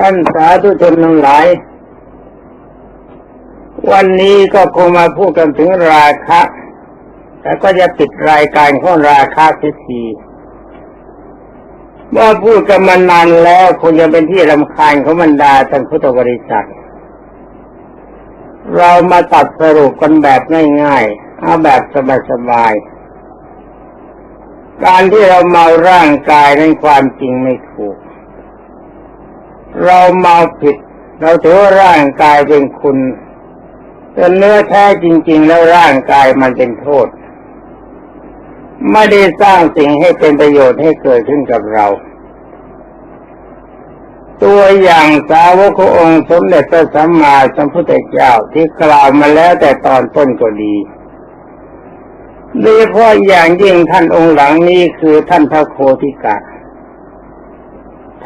ท่านสาธุชนทั้งหลาย วันนี้ก็คงมาพูดกันถึงราคะแต่ก็จะปิดรายการของราคะพิธีเมื่อพูดกันมานานแล้วคงจะเป็นที่รำคาญของบรรดาท่านพุทธบริษัท เรามาตัดสรุปกันแบบง่ายๆ เอาแบบสบายๆ การที่เราเมาร่างกายในความจริงไม่ถูก เราเมาผิด เราถือว่าร่างกายเป็นคุณแต่เนื้อแท้จริง ๆ แล้วร่างกายมันเป็นโทษ ไม่ได้สร้างสิ่งให้เป็นประโยชน์ให้เกิดขึ้นกับเรา ตัวอย่างสาวกององค์สมเด็จพระสัมมาสัมพุทธเจ้าที่กล่าวมาแล้วแต่ตอนต้นก็ดีโดยเฉพาะอย่างยิ่งท่านองค์หลังนี้คือท่านพระโคติกะ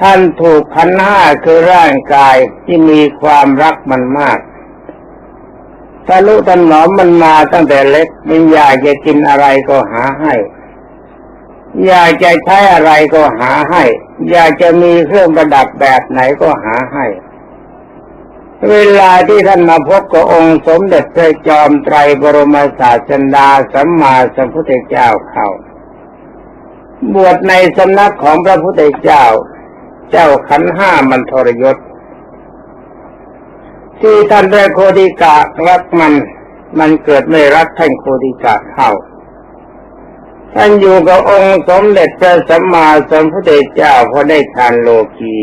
ท่านถูกขันห้าคือร่างกายที่มีความรักมันมากทะลุถนอมมันมาตั้งแต่เล็กมันอยากจะกินอะไรก็หาให้ อยากจะใช้อะไรก็หาให้ อยากจะมีเครื่องประดับแบบไหนก็หาให้ เวลาที่ท่านมาพบกับองค์สมเด็จพระจอมไตรบรมศาสดาสัมมาสัมพุทธเจ้าเข้าบวชในสำนักของพระพุทธเจ้า เจ้าขันห้ามันทรยศ ที่ท่านได้โคดิกะรักมัน มันเกิดไม่รักท่านโคดิกะเข้าท่านอยู่กับองค์สมเด็จพระสัมมาสัมพุทธเจ้าพอได้ทานโลกี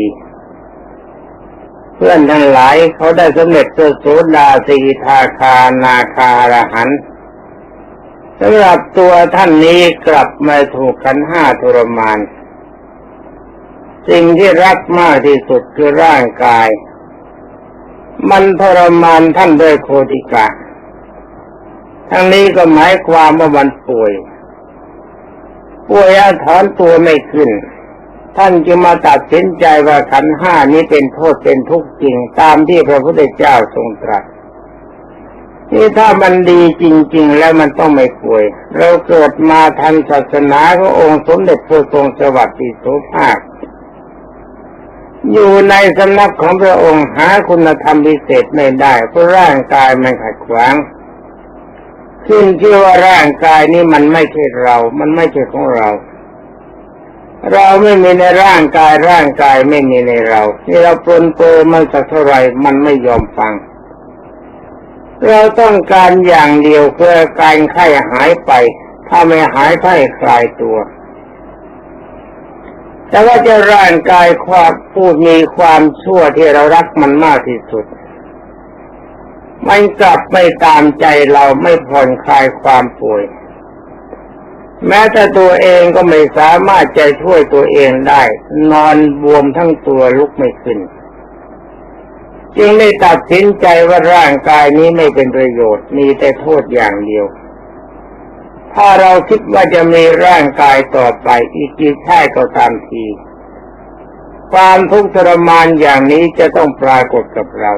เพื่อนทั้งหลายเขาได้สำเร็จพระโสดาสีทาคานาคารหันสำหรับตัวท่านนี้กลับมาถูกขันห้าทรมาน สิ่งที่รักมากที่สุดคือร่างกาย มันทรมานท่านด้วยโคติกะ ทั้งนี้ก็หมายความว่ามันป่วยป่วยอาถอนตัวไม่ขึ้น ท่านจึงมาตัดสินใจว่าขันห้านี้เป็นโทษเป็นทุกข์จริงตามที่พระพุทธเจ้าทรงตรัสนี่ถ้ามันดีจริง ๆ แล้วมันต้องไม่ป่วย เราเกิดมาทันศาสนาขององค์สมเด็จพระทรงสวัสดิโสภาค อยู่ในสำนักของพระองค์หาคุณธรรมพิเศษไม่ได้เพราะร่างกายมันขัดขวางขึ้นชื่อว่าร่างกายนี้มันไม่ใช่เรา มันไม่ใช่ของเรา เราไม่มีในร่างกายร่างกายไม่มีในเรา ที่เราปลนเปอมันสักเท่าไรมันไม่ยอมฟัง เราต้องการอย่างเดียวเพื่อการไข้หายไป ถ้าไม่หายไข้คลายตัว แต่ว่าจะร่างกายความพูดมีความชั่วที่เรารักมันมากที่สุด มันกลับไม่ตามใจเราไม่ผ่อนคลายความป่วย แม้แต่ตัวเองก็ไม่สามารถใจช่วยตัวเองได้ นอนบวมทั้งตัวลุกไม่ขึ้น จึงได้ตัดสินใจว่าร่างกายนี้ไม่เป็นประโยชน์มีแต่โทษอย่างเดียว ถ้าเราคิดว่าจะมีร่างกายต่อไปอีกกี่ชาติก็ตามที ความทุกข์ทรมานอย่างนี้จะต้องปรากฏกับเรา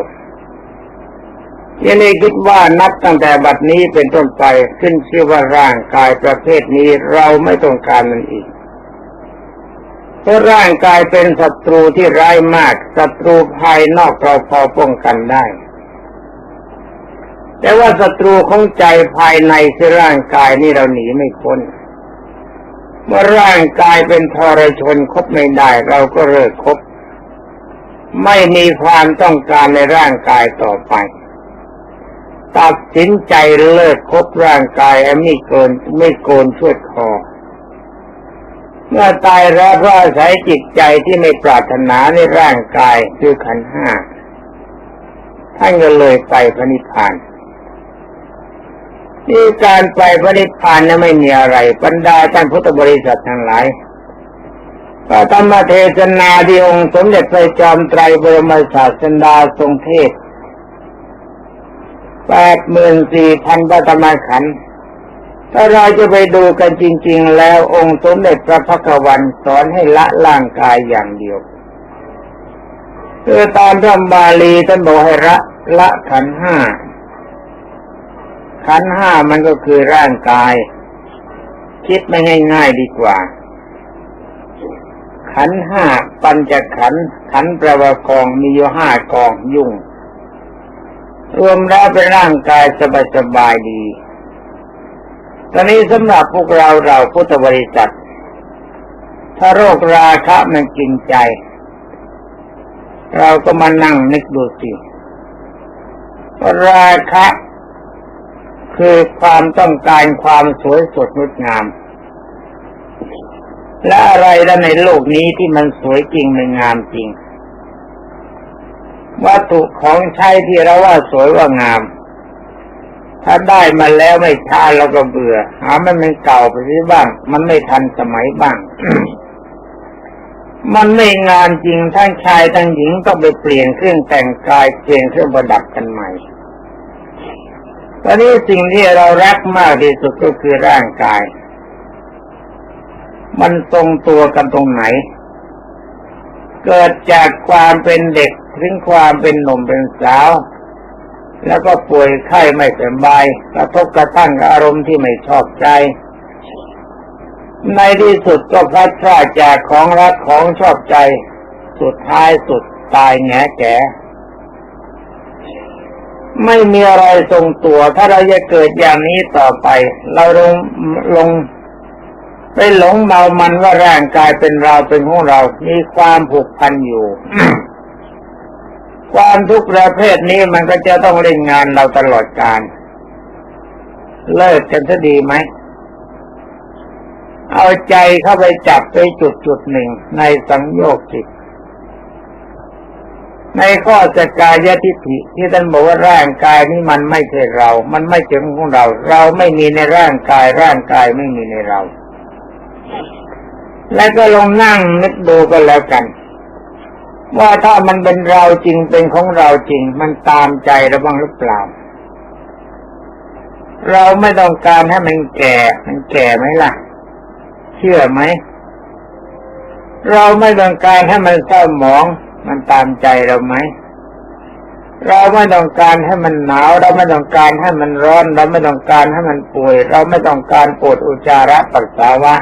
ยังได้คิดว่านับตั้งแต่บัดนี้เป็นต้นไปขึ้นชื่อว่าร่างกายประเภทนี้เราไม่ต้องการมันอีกเพราะร่างกายเป็นศัตรูที่ร้ายมากศัตรูภายนอกเราพอป้องกันได้ แต่ว่าศัตรูของใจภายในคือร่างกายนี่เราหนีไม่พ้น เมื่อร่างกายเป็นทรชนคบไม่ได้เราก็เลิกคบ ไม่มีความต้องการในร่างกายต่อไป ตัดสินใจเลิกคบร่างกายไม่เกินไม่โกนชวดคอเมื่อตายแล้วเพราะอาศัยจิตใจที่ไม่ปรารถนาในร่างกายคือขันห้าท่านก็เลยไปพระนิพพาน นี่การไปพระนิพานนั้นไม่มีอะไร บรรดาท่านพุทธบริษัททั้งหลายก็ธรรมเทศนาที่องค์สมเด็จพระจอมไตรบรมศาสดาทรงเทศแปดหมื่นสี่พันพระธรรมขันธ์ถ้าเราจะไปดูกันจริง ๆ แล้วองค์สมเด็จพระพักวันสอนให้ละร่างกายอย่างเดียวคือตามพระบาลีท่านบอกให้ละละขันห้า ขันห้ามันก็คือร่างกาย คิดไม่ง่ายๆดีกว่า ขันห้าปัญจขัน ขันประวากองมีอยู่ห้ากองยุ่ง รวมแล้วเป็นร่างกายสบายๆดี ตอนนี้สำหรับพวกเราเราพุทธบริษัท ถ้าโรคราคะมันกินใจ เราก็มานั่งนึกดูสิว่าราคะ คือความต้องการความสวยสดงดงาม และอะไรแล้วในโลกนี้ที่มันสวยจริงมันงามจริง วัตถุของใช้ที่เราว่าสวยว่างาม ถ้าได้มาแล้วไม่ทานเราก็เบื่อหามันเป็นเก่าไปซิบ้าง มันไม่ทันสมัยบ้างมันไม่งามจริงทั้งชายทั้งหญิงต้องไปเปลี่ยนเครื่องแต่งกายเปลี่ยนเครื่องประดับกันใหม่ ตอนนี้สิ่งที่เรารักมากที่สุดก็คือร่างกาย มันทรงตัวกันตรงไหน เกิดจากความเป็นเด็กถึงความเป็นหนุ่มเป็นสาว แล้วก็ป่วยไข้ไม่สบายกระทบกระทั่งกับอารมณ์ที่ไม่ชอบใจ ในที่สุดก็พลัดพรากจากของรักของชอบใจ สุดท้ายสุดตายแงแก่ ไม่มีอะไรทรงตัว ถ้าเราจะเกิดอย่างนี้ต่อไป เราลงลงไปหลงเมามันว่าร่างกายเป็นเราเป็นของเรา มีความผูกพันอยู่ ความทุกข์ประเภทนี้มันก็จะต้องเล่นงานเราตลอดกาลเลิกกันซะดีไหม เอาใจเข้าไปจับไปจุดจุดหนึ่งในสังโยคจิต ในข้อสกายทิฏฐิที่ท่านบอกว่าร่างกายนี้มันไม่ใช่เรา มันไม่ใช่ของเรา เราไม่มีในร่างกาย ร่างกายไม่มีในเรา แล้วก็ลองนั่งนึกดูก็แล้วกัน ว่าถ้ามันเป็นเราจริงเป็นของเราจริง มันตามใจเราบ้างหรือเปล่า เราไม่ต้องการให้มันแก่ มันแก่ไหมล่ะ เชื่อไหม เราไม่ต้องการให้มันเศร้าหมอง มันตามใจเราไหมเราไม่ต้องการให้มันหนาว เราไม่ต้องการให้มันร้อน เราไม่ต้องการให้มันป่วย เราไม่ต้องการปวดอุจจาระปัสสาวะ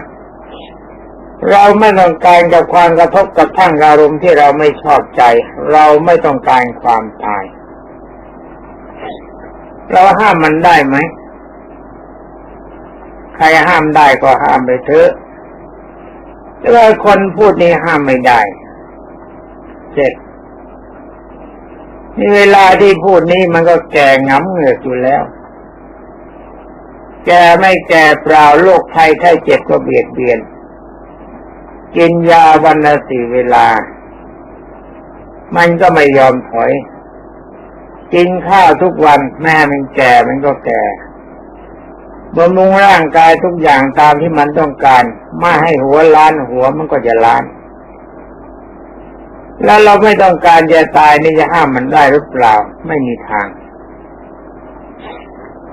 เราไม่ต้องการกับความกระทบกระทั่งอารมณ์ที่เราไม่ชอบใจ เราไม่ต้องการความตาย เราห้ามมันได้ไหมใครห้ามได้ก็ห้ามไปเถอะแต่ว่าคนพูดนี้ห้ามไม่ได้ เจ็ดนี่เวลาที่พูดนี้มันก็แก่งำเหงือกอยู่แล้ว แก่ไม่แก่เปล่าโรคภัยไข้เจ็บก็เบียดเบียน กินยาวันละสี่เวลา มันก็ไม่ยอมถอย กินข้าวทุกวันแม่มันแก่มันก็แก่บำรุงร่างกายทุกอย่างตามที่มันต้องการ ไม่ให้หัวล้านหัวมันก็จะล้าน แล้วเราไม่ต้องการจะตายนี่จะห้ามมันได้หรือเปล่า ไม่มีทาง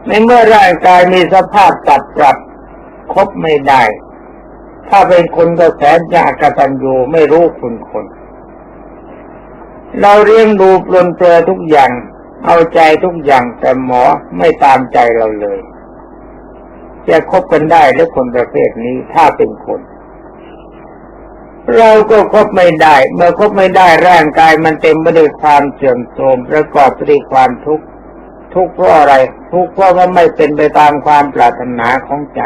ในเมื่อร่างกายมีสภาพตัดปรับครบไม่ได้ ถ้าเป็นคนก็แสนจะกตัญญูไม่รู้คุณคน เราเลี้ยงดูปลนเปลือทุกอย่าง เอาใจทุกอย่างแต่หมอไม่ตามใจเราเลย จะคบกันได้หรือคนประเภทนี้ถ้าเป็นคน เราก็คบไม่ได้ เมื่อคบไม่ได้ร่างกายมันเต็มไปด้วยความเสื่อมโทรมประกอบไปด้วยความทุกข์ทุกข์เพราะอะไร ทุกข์เพราะว่าไม่เป็นไปตามความปรารถนาของใจ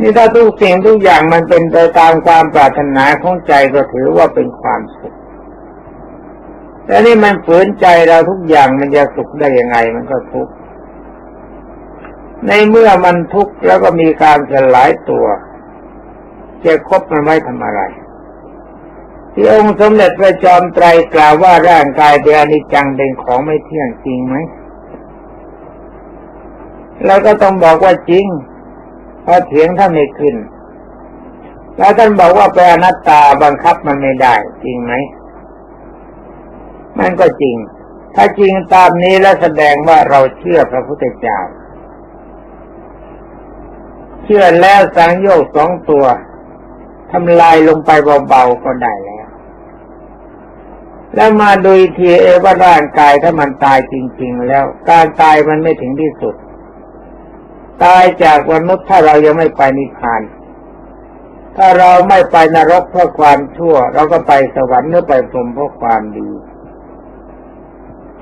นี่ถ้าทุกสิ่งทุกอย่างมันเป็นไปตามความปรารถนาของใจก็ถือว่าเป็นความสุขแต่นี่มันฝืนใจเราทุกอย่างมันจะสุขได้ยังไงมันก็ทุกข์ในเมื่อมันทุกข์แล้วก็มีการสลายตัว จะคบมันไว้ทำอะไร ที่องค์สมเด็จพระจอมไตรกล่าวว่าร่างกายเป็นอนิจจังเป็นของไม่เที่ยงจริงไหมแล้วก็ต้องบอกว่าจริงเพราะเถียงท่านไม่ขึ้น แล้วท่านบอกว่าเป็นอนัตตาบังคับมันไม่ได้จริงไหมมันก็จริง ถ้าจริงตามนี้แล้วแสดงว่าเราเชื่อพระพุทธเจ้า เชื่อแล้วสังโยกสองตัว ทำลายลงไปเบาๆก็ได้แล้ว แล้วมาดูทีเอว่าร่างกายถ้ามันตายจริง ๆ แล้วการตายมันไม่ถึงที่สุด ตายจากมนุษย์ถ้าเรายังไม่ไปนิพพาน ถ้าเราไม่ไปนรกเพราะความชั่ว เราก็ไปสวรรค์หรือไปพรหมเพราะความดี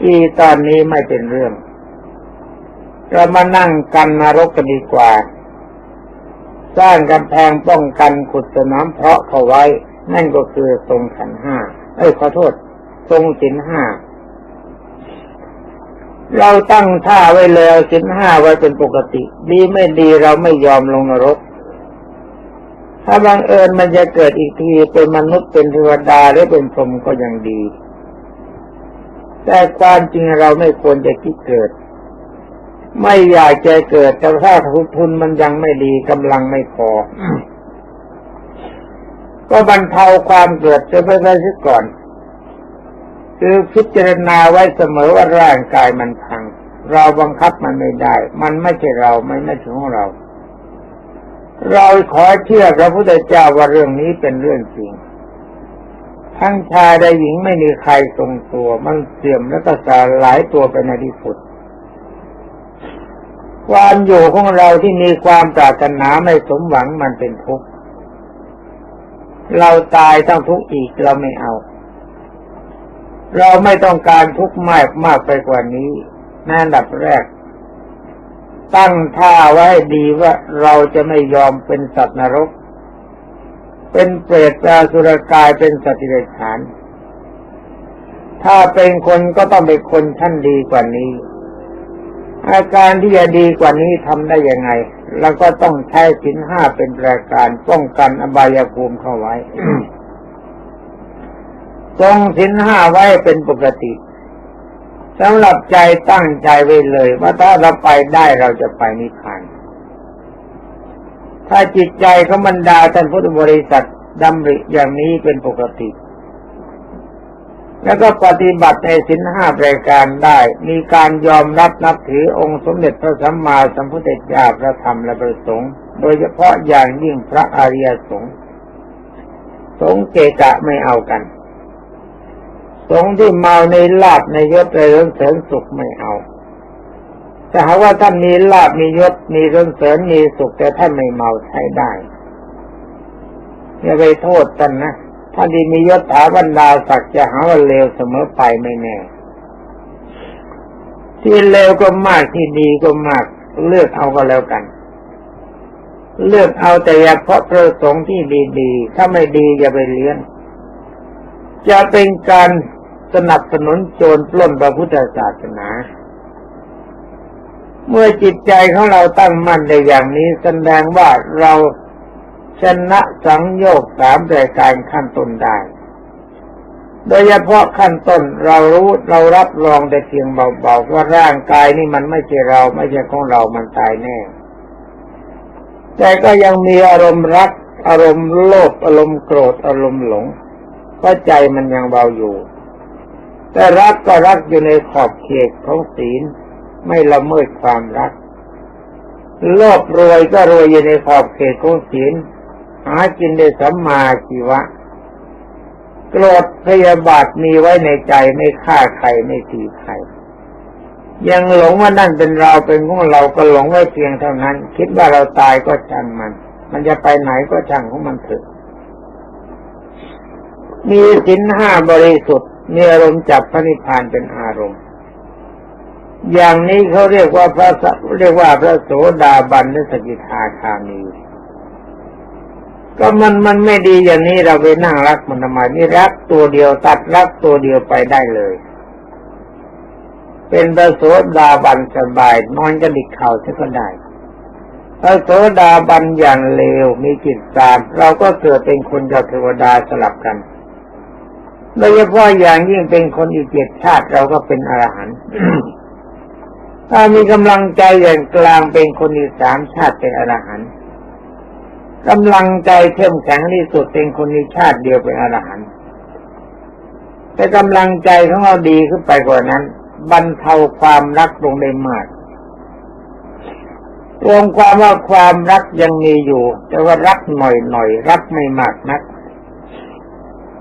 อีตอนนี้ไม่เป็นเรื่อง เรามานั่งกันนรกกันดีกว่า สร้างกำแพงป้องกันขุดสนามเพาะเขาไว้ นั่นก็คือทรงขันห้าเอ้ยขอโทษ ทรงสินห้าเราตั้งท่าไว้แล้วสินห้าไว้เป็นปกติ ดีไม่ดีเราไม่ยอมลงนรก ถ้าบังเอิญมันจะเกิดอีกทีเป็นมนุษย์เป็นเทวดาหรือเป็นพรหมก็ยังดี แต่ความจริงเราไม่ควรจะคิดเกิด ไม่อยากจะเกิดแต่ถ้าทุนมันยังไม่ดีกำลังไม่พอ ก็บรรเทาความเกิดจะไปได้ซะก่อน คือพิจารณาไว้เสมอว่าร่างกายมันพัง เราบังคับมันไม่ได้ มันไม่ใช่เราไม่ไม่ใช่ของเรา เราขอเชื่อพระพุทธเจ้าว่าเรื่องนี้เป็นเรื่องจริงทั้งชายและหญิงไม่มีใครทรงตัว มันเสื่อมและก็สลายตัวไปในที่สุด ความอยู่ของเราที่มีความปรารถนาไม่สมหวังมันเป็นทุกข์เราตายต้องทุกข์อีกเราไม่เอา เราไม่ต้องการทุกข์มากมากไปกว่านี้นั่นดับแรก ตั้งท่าไว้ดีว่าเราจะไม่ยอมเป็นสัตว์นรก เป็นเปรตอาสุรกายเป็นสัตว์เดรัจฉานถ้าเป็นคนก็ต้องเป็นคนชั้นดีกว่านี้ อาการที่จะดีกว่านี้ทำได้ยังไงเราก็ต้องใช้สินห้าเป็นประการป้องกันอบายภูมิเข้าไว้ทรงสินห้าไว้เป็นปกติสำหรับใจตั้งใจไว้เลย ว่าถ้าเราไปได้เราจะไปนิพพานถ้าจิตใจของบรรดาท่านพุทธบริษัทดำริอย่างนี้เป็นปกติ แล้วก็ปฏิบัติในสินห้าประการได้ มีการยอมรับนับถือองค์สมเด็จพระสัมมาสัมพุทธเจ้าพระธรรมและพระสงฆ์โดยเฉพาะอย่างยิ่งพระอริยสงฆ์สงฆ์เกกะไม่เอากัน สงฆ์ที่เมาในลาบในยศในเรื่องเสริญสุขไม่เอาแต่หาว่าท่านมีลาบมียศมีเรื่องเสริญมีสุขแต่ท่านไม่เมาใช้ได้อย่าไปโทษท่านนะ ถ้าดีมียศถาบรรดาศักดิ์จะหาว่าเลวเสมอไปไม่แน่ ที่เลวก็มากที่ดีก็มาก เลือกเอาก็แล้วกัน เลือกเอาแต่เฉพาะประสงค์ที่ดีๆ ถ้าไม่ดีอย่าไปเลี้ยงจะเป็นการสนับสนุนโจรปล้นพระพุทธศาสนา เมื่อจิตใจของเราตั้งมั่นในอย่างนี้แสดงว่าเรา ชนะสังโยกสามรายการขั้นต้นได้ โดยเฉพาะขั้นต้นเรารู้เรารับรองแต่เพียงเบาๆว่าร่างกายนี่มันไม่ใช่เราไม่ใช่ของเรามันตายแน่ แต่ก็ยังมีอารมณ์รัก อารมณ์โลภอารมณ์โกรธอารมณ์หลงเพราะใจมันยังเบาอยู่ แต่รักก็รักอยู่ในขอบเขตของศีลไม่ละเมิดความรักโลภรวยก็รวยอยู่ในขอบเขตของศีล หากินได้สัมมาชีวะ โกรธพยาบาทมีไว้ในใจไม่ฆ่าใครไม่ตีใคร ยังหลงว่านั่นเป็นเราเป็นของเราก็หลงไว้เพียงเท่านั้น คิดว่าเราตายก็ช่างมัน มันจะไปไหนก็ช่างของมันเถอะมีสินห้าบริสุทธิ์มีอารมณ์จับพระนิพพานเป็นอารมณ์ อย่างนี้เขาเรียกว่าพระเรียกว่าพระโสดาบันหรือสกิทาคามี ก็มันมันไม่ดีอย่างนี้เราไปนั่งรักมันทำไมนี่รักตัวเดียวตัดรักตัวเดียวไปได้เลย เป็นพระโสดาบันสบายนอนกระดิกเข่าจะก็ได้พระโสดาบันอย่างเลวมีจิตตาม เราก็เกิดเป็นคนกับเทวดาสลับกันโดยเฉพาะอย่างยิ่งเป็นคนอีกเจ็ดชาติเราก็เป็นอรหันต์ถ้ามีกำลังใจอย่างกลางเป็นคนอีกสามชาติเป็นอรหันต์ กำลังใจเข้มแข็งที่สุดเป็นคนในชาติเดียวเป็นอรหันต์แต่กำลังใจของเราดีขึ้นไปกว่านั้นบรรเทาความรักลงได้มากรวมความว่าความรักยังมีอยู่ แต่ว่ารักหน่อยหน่อยรักไม่มากนัก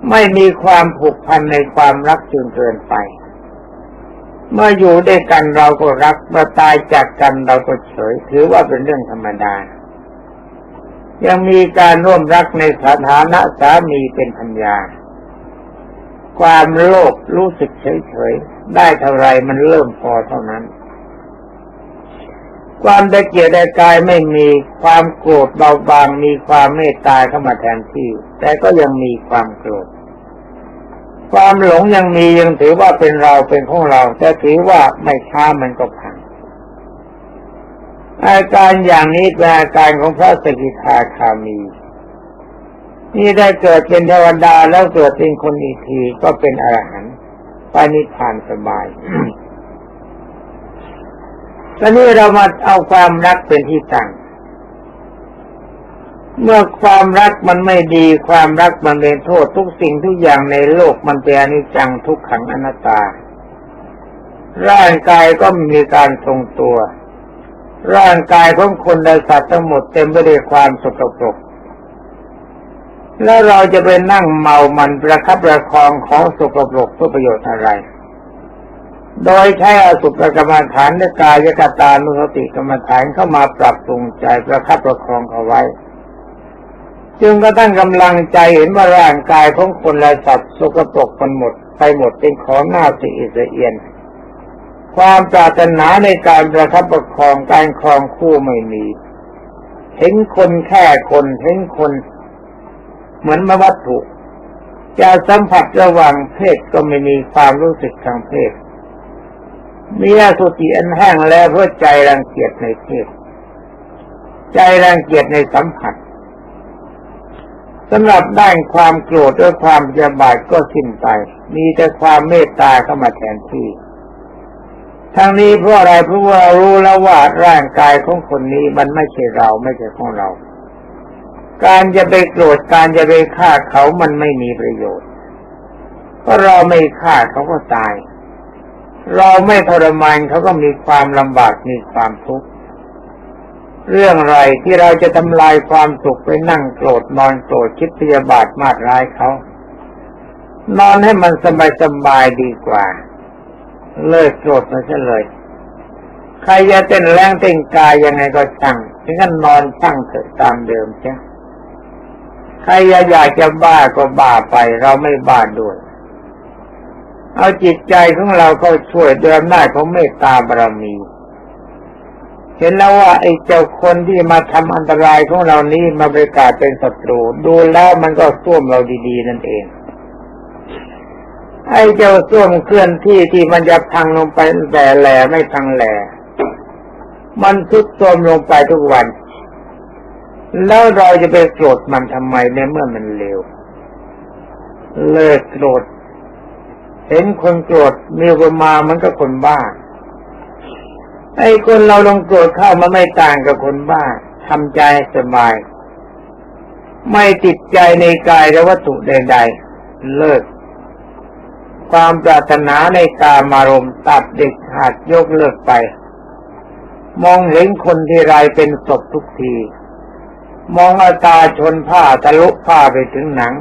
ไม่มีความผูกพันในความรักจนเกินไป เมื่ออยู่ด้วยกันเราก็รักเมื่อตายจากกันเราก็เฉย ถือว่าเป็นเรื่องธรรมดา ยังมีการร่วมรักในสถานะสามีเป็นพัญญา ความโลภรู้สึกเฉยๆ ได้เท่าไรมันเริ่มพอเท่านั้น ความตะเกียดตะกายไม่มีความโกรธเบาบางมีความเมตตาเข้ามาแทนที่ แต่ก็ยังมีความโกรธความหลงยังมียังถือว่าเป็นเราเป็นของเรา แต่ถือว่าไม่ช้ามันก็พัง อาการอย่างนี้เป็นอาการของพระสกิทาคามี นี่ได้เกิดเป็นเทวดาแล้วเกิดเป็นคนอีกทีก็เป็นอรหันต์ไปนิพพานสบายตอนนี้เรามาเอาความรักเป็นที่ตั้ง เมื่อความรักมันไม่ดี ความรักมันเป็นโทษทุกสิ่งทุกอย่างในโลกมันเป็นอนิจจังทุกขังอนัตตา ร่างกายก็มีการทรงตัว ร่างกายของคนและสัตว์ทั้งหมดเต็มไปด้วยความสกปรก แล้วเราจะไปนั่งเมามันประคับประคองของสกปรกเพื่อประโยชน์อะไร โดยใช้อสุภกรรมฐานในกายกตานุสติกรรมฐานเข้ามาปรับปรุงใจประคับประคองเอาไว้ จึงก็ตั้งกำลังใจเห็นว่าร่างกายของคนและสัตว์สกปรกมันหมด ไปหมดเป็นของหน้าสิอิสเอียน ความปรารถนาในการประคับประคองการครองคู่ไม่มีเห็นคนแค่คนเห็นคน เหมือนมาวัตถุจะสัมผัสระหว่างเพศก็ไม่มีความรู้สึกทางเพศมีอสุจิอันแห้งแล้วเพราะใจรังเกียจในเพศใจรังเกียจในสัมผัสสำหรับด้านความโกรธด้วยความพยาบาทก็สิ้นไป มีแต่ความเมตตาเข้ามาแทนที่ ทั้งนี้เพราะอะไรเพราะว่ารู้แล้วว่าร่างกายของคนนี้มันไม่ใช่เราไม่ใช่ของเรา การจะไปโกรธการจะไปฆ่าเขามันไม่มีประโยชน์เพราะเราไม่ฆ่าเขาก็ตาย เราไม่ทรมานเขาก็มีความลำบากมีความทุกข์เรื่องไรที่เราจะทำลายความสุขไปนั่งโกรธนอนโกรธคิดพยาบาทมาดร้ายเขา นอนให้มันสบายสบายดีกว่า เลิกโกรธมันซะเลย ใครจะเต้นแรงเต้นกายยังไงก็ช่างถึงกันนอนช่างเถอะตามเดิมจ้ะใครอยากจะบ้าก็บ้าไป เราไม่บ้าด้วย เอาจิตใจของเราเข้าช่วยเด้วยอำนาของเมตตาบารมี เห็นแล้วว่าไอ้เจ้าคนที่มาทำอันตรายของเรานี้มาประกาศเป็นศัตรู ดูแล้วมันก็ส้วมเราดี ๆ นั่นเอง ไอ้เจ้าส้วมเคลื่อนที่ที่มันจะพังลงไปแต่แหล่ไม่พังแหล่มันทุดโทรมลงไปทุกวัน แล้วเราจะไปโกรธมันทำไมในเมื่อมันเลวเลิกโกรธเห็นคนโกรธมีอุปมามันก็คนบ้าไอ้คนเราลงโกรธเข้ามาไม่ต่างกับคนบ้าทำใจสบาย ไม่ติดใจในกายและวัตถุใดๆเลิก ความปรารถนาในกามารมณ์ตัดเด็กขาดยกเลิกไป มองเห็นคนที่ไรเป็นศพทุกที มองอาตาชนผ้าทะลุผ้าไปถึงหนัง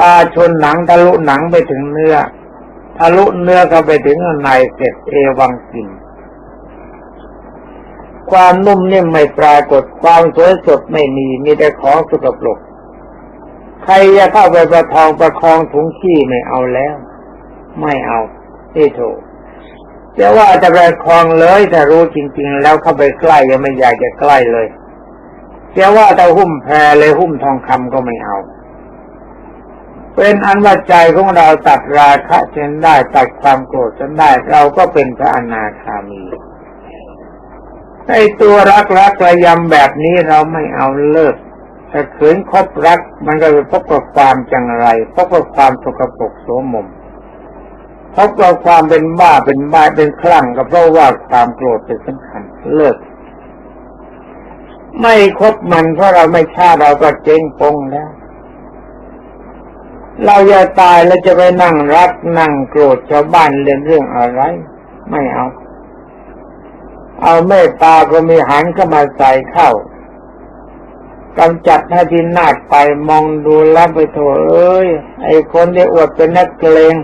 ตาชนหนังทะลุหนังไปถึงเนื้อทะลุเนื้อก็ไปถึงในเสร็จเอวังกินความนุ่มนิ่มไม่ปรากฏความสวยสดไม่มีมีแต่ของสกปรก ใครจะเข้าไปประทองประคองถุงขี้ไม่เอาแล้ว ไม่เอาที่ถูกจะว่าจะประคองเลยแต่รู้จริง ๆ แล้วเข้าไปใกล้ยังไม่อยากจะใกล้เลยจะว่าแต่หุ้มแพรเลยหุ้มทองคำก็ไม่เอา เป็นอันว่าใจของเราตัดราคะเช่นได้ตัดความโกรธจนได้ เราก็เป็นพระอนาคามีไอตัวรักรักระยำแบบนี้เราไม่เอาเลิก ถ้าขืนคบรักมันก็จะพบกับความจังไรพบกับความสกปรกโสมมพบกับความเป็นบ้าเป็นบ้าเป็นคลั่งก็เพราะว่าความโกรธเป็นสำคัญเลิก ไม่คบมันเพราะเราไม่ฆ่าเราก็เจ๊งปงแล้วเราจะตายแล้วจะไปนั่งรักนั่งโกรธชาวบ้านเรื่องเรื่องอะไร ไม่เอา เอาเมตตาก็มีหันเข้ามาใส่เข้า กำจัดให้ดินนาดไปมองดูแล้วไปโถเอ้ย ไอ้คนที่อวดเป็นนักเกลง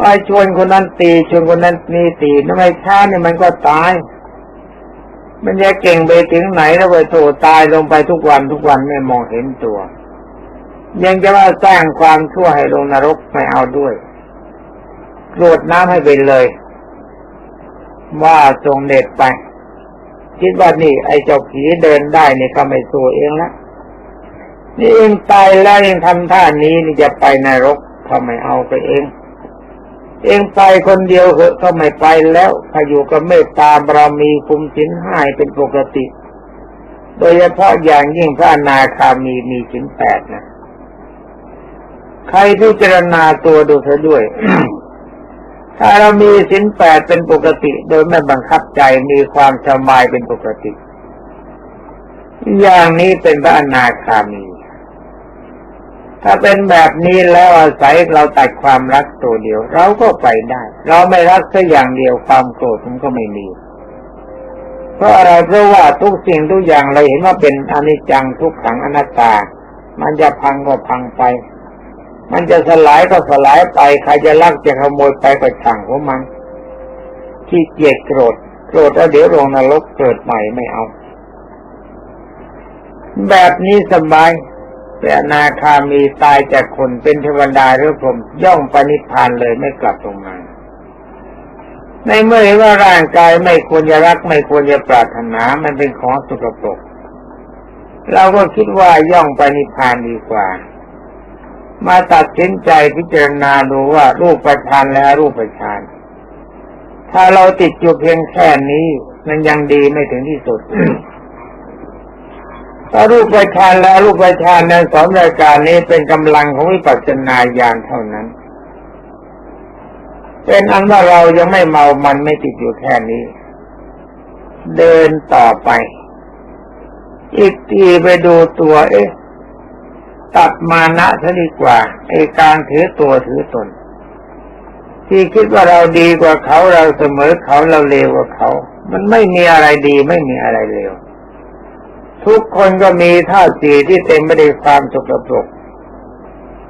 ไอ้ชวนคนนั้นตีชวนคนนั้นนี่ตีทำไมช้าเนี่ยมันก็ตาย มันจะเก่งไปถึงไหนแล้วไปโถตายลงไปทุกวันทุกวันไม่มองเห็นตัว ยังจะว่าสร้างความชั่วให้ลงนรกไม่เอาด้วยโกรดน้ำให้ไปเลย ว่าทรงเด็ดไป คิดว่านี่ ไอ้เจ้าผีเดินได้นี่ก็ไม่สู้เองละนี่เองตายแล้วยังทำท่านี้นี่จะไปนรกทำไมเอาไปเอง เองไปคนเดียวเหอะก็ไม่ไปแล้วถ้าอยู่กับเมตตาบารมีคุมสินห้าเป็นปกติ โดยเฉพาะอย่างยิ่งพระนาคามีมีสินแปดนะ ใครพิจารณาตัวดูเธอด้วย ถ้าเรามีสินแปดเป็นปกติ โดยไม่บังคับใจมีความสบายเป็นปกติ อย่างนี้เป็นพระอนาคามี ถ้าเป็นแบบนี้แล้วอาศัยเราตัดความรักตัวเดียว เราก็ไปได้ เราไม่รักแค่อย่างเดียวความโกรธมันก็ไม่มีเพราะอะไรเพราะว่าทุกสิ่งทุกอย่างเราเห็นว่าเป็นอนิจจังทุกขังอนัตตา มันจะพังก็พังไป มันจะสลายก็สลายไป ใครจะลักจะขโมยไปก็ช่างของมัน ที่เกียดโกรธ โกรธแล้วเดี๋ยวลงนรกเกิดใหม่ไม่เอา แบบนี้สบายแต่นาคามีตายจากคนเป็นเทวดาหรือผมย่องปณิพานเลยไม่กลับตรงมา ในเมื่อเห็นว่าร่างกายไม่ควรจะรักไม่ควรจะปรารถนา มันเป็นของสุกปรกเราก็คิดว่าย่องปนิพานดีกว่า มาตัดสินใจพิจารณาดูว่ารูปประชานและรูปประชานถ้าเราติดอยู่เพียงแค่นี้ มันยังดีไม่ถึงที่สุดถ้ารูปประชานและรูปประชานในสองรายการนี้เป็นกำลังของวิปัสสนาญาณเท่านั้น เป็นอันว่าเรายังไม่เมามันไม่ติดอยู่แค่นี้ เดินต่อไป อีกทีไปดูตัว เอ๊ะ ตัดมานะซะดีกว่าไอ้การถือตัวถือตน ที่คิดว่าเราดีกว่าเขาเราเสมอเขาเราเลวกว่าเขา มันไม่มีอะไรดีไม่มีอะไรเลวทุกคนก็มีท่าสีที่เต็มไปด้วยความสกปรก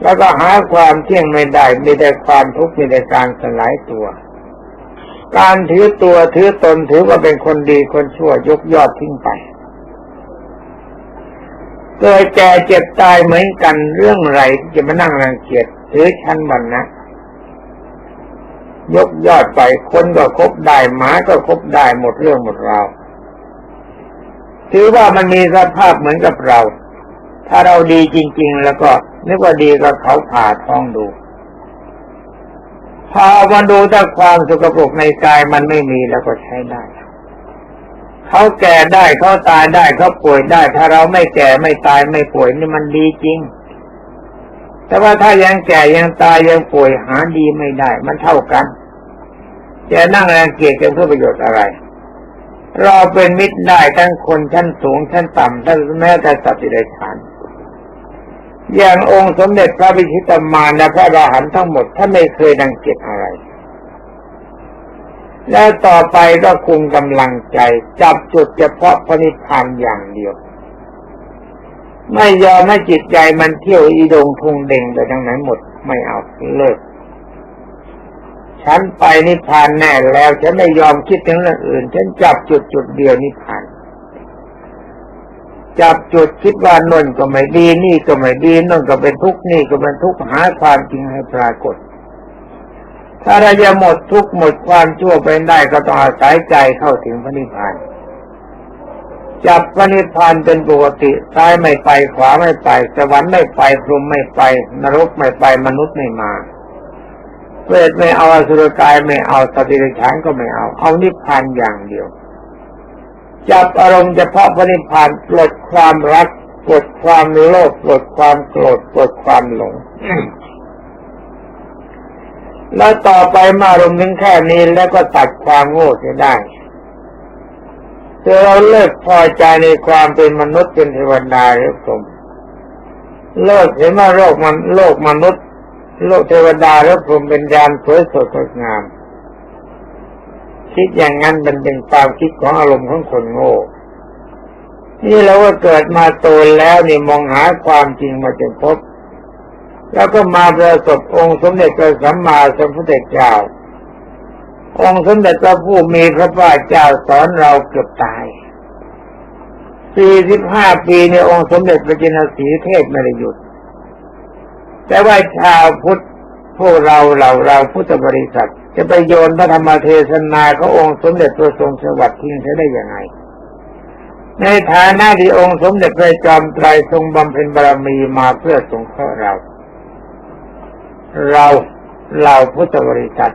แล้วก็หาความเที่ยงไม่ได้มีแต่ความทุกข์มีแต่การสลายตัว การถือตัวถือตนถือว่าเป็นคนดีคนชั่วยกยอดทิ้งไป เกิดแก่เจ็บตายเหมือนกันเรื่องไรที่จะมานั่งรังเกียจถือชั้นวันนะยกยอดไปคนก็คบได้หมาก็คบได้หมดเรื่องหมดราวถือว่ามันมีสภาพเหมือนกับเรา ถ้าเราดีจริง ๆ แล้วก็นึกว่าดีก็เขาผ่าท้องดูพอมาดูถ้าความสุขภพในกายมันไม่มีแล้วก็ใช้ได้ เขาแก่ได้เขาตายได้เขาป่วยได้ ถ้าเราไม่แก่ไม่ตายไม่ป่วยนี่มันดีจริง แต่ว่าถ้ายังแก่ยังตายยังป่วยหาดีไม่ได้ มันเท่ากันจะนั่งรังเกียจกันเพื่อประโยชน์อะไร เราเป็นมิตรได้ทั้งคนชั้นสูงชั้นต่ำทั้งแม้แต่สัตว์ดิเรกชันอย่างองค์สมเด็จพระวิชิตมารและพระราหันทั้งหมดท่านไม่เคยดังเกียจอะไร แล้วต่อไปก็คุมกำลังใจ จับจุดเฉพาะพระนิพพานอย่างเดียว ไม่ยอมให้จิตใจมันเที่ยวอีดงทุงเด่งไปทางไหนหมดไม่เอาเลิกฉันไปนิพพานแน่แล้ว ฉันไม่ยอมคิดถึงเรื่องอื่น ฉันจับจุดจุดเดียวนิพพานจับจุดคิดว่านนก็ไม่ดีนี่ก็ไม่ดีนนก็เป็นทุกข์นี่ก็เป็นทุกข์หาความจริงให้ปรากฏ ถ้าเราจะหมดทุกหมดความชั่วไปได้ก็ต้องอาศัยใจเข้าถึงพระนิพพานจับพระนิพพานเป็นปกติซ้ายไม่ไปขวาไม่ไปสวรรค์ไม่ไปพรหมไม่ไป นรกไม่ไปมนุษย์ไม่มาเวทไม่เอาอสุรกายไม่เอาสติริฉานก็ไม่เอา เอานิพพานอย่างเดียว จับอารมณ์เฉพาะพระนิพพานปลดความรักปลดความโลภปลดความโกรธปลดความหลง แล้วต่อไปมาอารมณ์นึงแค่นี้แล้วก็ตัดความโง่เสียได้เือเราเลิกพอใจในความเป็นมนุษย์เป็นเทวดาหรือสมเลิกเห็นว่าโลกมันโลกมนุษย์ โลกเทวดาและพรหมเป็นญาณสวยสดงดงาม คิดอย่างนั้นเป็นเป็นความคิดของอารมณ์ของคนโง่ นี่เราก็เกิดมาโตแล้วนี่มองหาความจริงมาจนพบ แล้วก็มาประสบองค์สมเด็จพระสัมมาสัมพุทธเจ้า องค์สมเด็จพระผู้มีพระภาคเจ้าสอนเราเกือบตายสี่สิบห้าปีในองค์สมเด็จพระจินสีเทศไม่ได้หยุด แต่ว่าชาวพุทธพวกเราเราเราพุทธบริษัท จะไปโยนพระธรรมเทศนาขององค์สมเด็จพระทรงสวัสดิ์ทิ้งใช้ได้ยังไง ในฐานะที่องค์สมเด็จพระจอมไตรทรงบำเพ็ญบารมีมาเพื่อสงเคราะห์เรา เราเราพุทธบริษัท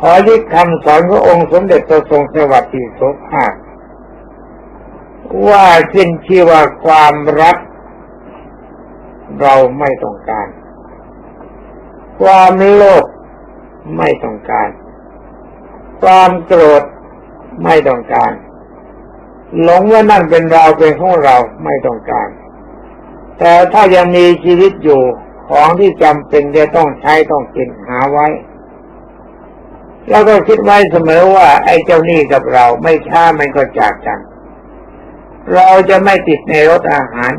ขอยึดคำสอนขององค์สมเด็จพระทรงสวัสดิโสภาว่าขึ้นชื่ว่าความรัก เราไม่ต้องการ ความโลภไม่ต้องการ ความโกรธไม่ต้องการ หลงว่านั่นเป็นเราเป็นของเราไม่ต้องการ แต่ถ้ายังมีชีวิตอยู่ ของที่จำเป็นจะต้องใช้ต้องกินหาไว้ แล้วก็คิดไว้เสมอว่า ไอ้เจ้านี่กับเราไม่ช้ามันก็จากกัน เราจะไม่ติดในรสอาหาร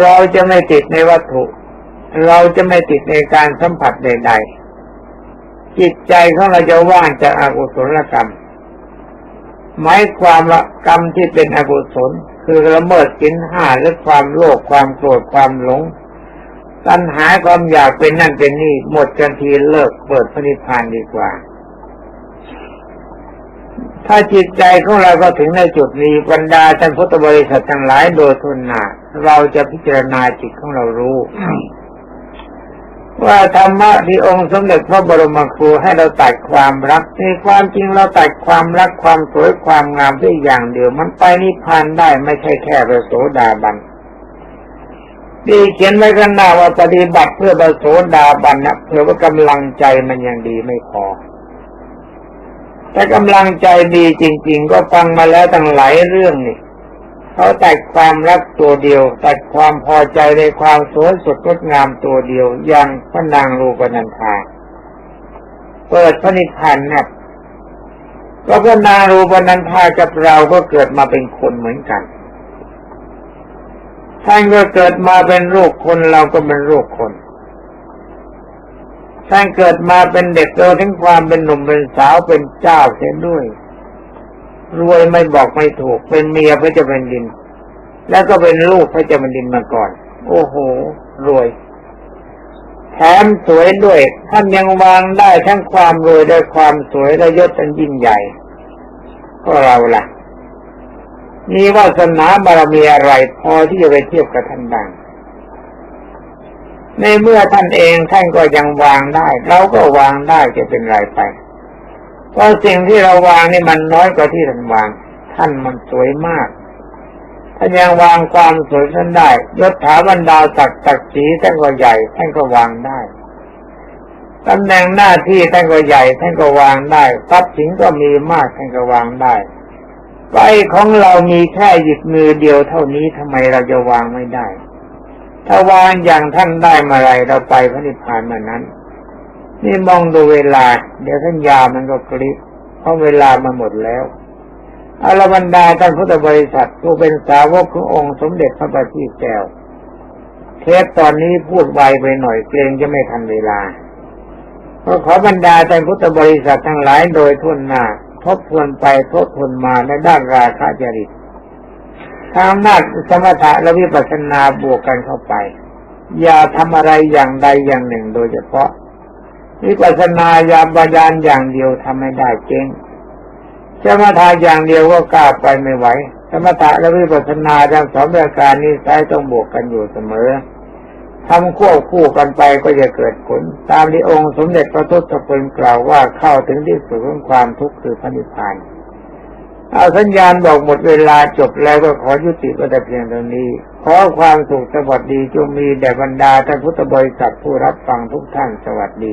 เราจะไม่ติดในวัตถุ เราจะไม่ติดในการสัมผัสใด ๆ จิตใจของเราจะว่างจากอากุศลกรรมหมายความว่ากรรมที่เป็นอกุศล คือละเมิดกินห้าหรือความโลภความโกรธความหลง ตัณหาความอยากเป็นนั่นเป็นนี่หมดกันทีเลิกเปิดพระนิพพานดีกว่า ถ้าจิตใจของเราก็ถึงในจุดนี้บรรดาท่านพุทธบริษัททั้งหลายโดยทุนหนาเราจะพิจารณาจิตของเรารู้ว่าธรรมะที่องค์สมเด็จพระบรมครูให้เราตัดความรักในความจริงเราตัดความรักความสวยความงามได้อย่างเดียว มันไปนิพพานได้ไม่ใช่แค่ประโสดาบัน ดีเขียนไว้ข้างหน้าว่าปฏิบัติเพื่อประโสดาบันนะเพื่อว่ากำลังใจมันยังดีไม่พอแต่กำลังใจดีจริง ๆ ก็ฟังมาแล้วตั้งหลายเรื่องนี่เขาตัดความรักตัวเดียว ตัดความพอใจในความสวยสดงดงามตัวเดียวอย่างพระนางรูปนันทาเปิดพระนิพพานนะก็พระนางรูปนันทากับเราก็เกิดมาเป็นคนเหมือนกัน ท่านก็เกิดมาเป็นลูกคนเราก็เป็นลูกคน ท่านเกิดมาเป็นเด็กเราทั้งความเป็นหนุ่มเป็นสาวเป็นเจ้าเสียด้วย รวยไม่บอกไม่ถูก เป็นเมียพระเจ้าแผ่นดิน แล้วก็เป็นลูกพระเจ้าแผ่นดินมาก่อน โอ้โห รวย แถมสวยด้วย ท่านยังวางได้ทั้งความรวยได้ความสวยและยศอันยิ่งใหญ่ ก็เราล่ะ มีวาสนาบารมีอะไรพอที่จะไปเทียบกับท่านดังในเมื่อท่านเองท่านก็ยังวางได้ เราก็วางได้จะเป็นไรไปเพราะสิ่งที่เราวางนี่มันน้อยกว่าที่ท่านวาง ท่านมันสวยมากท่านยังวางความสวยท่านได้ยศถาบรรดาศักดิ์ศักดิ์ศรีท่านก็ใหญ่ ท่านก็วางได้ตำแหน่งหน้าที่ท่านก็ใหญ่ ท่านก็วางได้ทรัพย์สินก็มีมากท่านก็วางได้ ไฟของเรามีแค่หยิบมือเดียวเท่านี้ทำไมเราจะวางไม่ได้ ถ้าวางอย่างท่านได้มาไรเราไปพระนิพพานมานั้น นี่มองดูเวลา เดี๋ยวท่านยามันก็กลิบเพราะเวลามันหมดแล้วอรบรรดาท่านพุทธบริษัทผู้เป็นสาวกขององค์สมเด็จพระบัณฑิตแก้วเทปตอนนี้พูดไวไปหน่อยเกรงจะไม่ทันเวลาก็ขอบรรดาท่านพุทธบริษัททั้งหลายโดยทุนหน้า ทบทวนไปทบทวนมาในด้านราคะจริตทางนาสมถะและวิปัสสนาบวกกันเข้าไป อย่าทำอะไรอย่างใดอย่างหนึ่งโดยเฉพาะวิปัสสนาญาบายานอย่างเดียวทำไม่ได้เจ๊งสมถะอย่างเดียวก็กล้าไปไม่ไหว สมถะและวิปัสสนาทั้งสองประการนี้ใช้ต้องบวกกันอยู่เสมอ ทำควบคู่กันไปก็จะเกิดผล ตามที่องค์สมเด็จพระทุตพลกล่าวว่าเข้าถึงที่สุดของความทุกข์คือพระนิพพานเอาสัญญาณบอกหมดเวลาจบแล้วก็ขอยุติไว้แต่เพียงตรงนี้ ขอความสุขสวัสดีจงมีแด่บรรดาท่านพุทธบริษัทผู้รับฟังทุกท่านสวัสดี